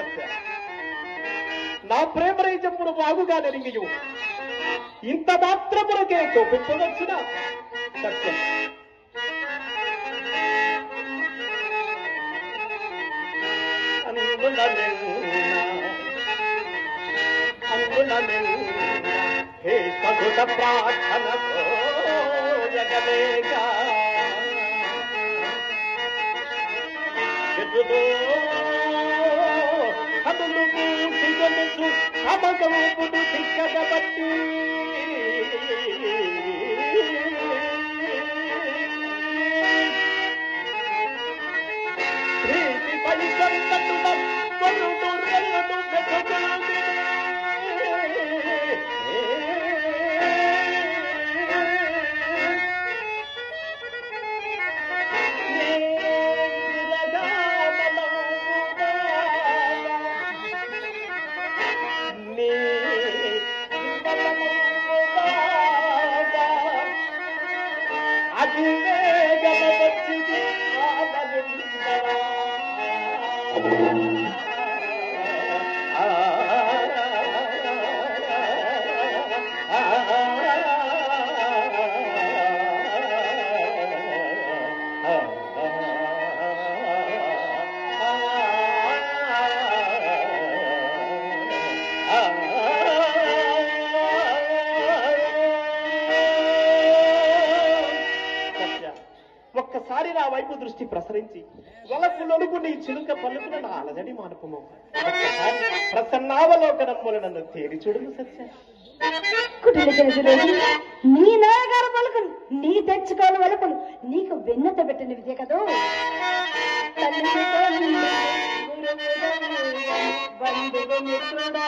సత్య నా ప్రేమరై చెప్పుడు బాగుగా నెరిగియు ఇంత మాత్రమునకే కోపించవచ్చునా సత్యం. హే సగుట ప్రార్థన జగలేగా मगम पुटू तिखट पट्टी Oh. ఒక్కసారి నా వైపు దృష్టి ప్రసరించి వలకు నీ చిలుక పలుకున నా అలజడి మానుపము. ఒక్కసారి ప్రసన్నావలోకనములు నన్ను తేరి చూడుము సత్య. కుటిల నీ నాయగారు పలుకులు నీ తెచ్చుకోని వలుకులు నీకు వెన్నత పెట్టిన విద్య కదూ? బంధువు మిత్రుడా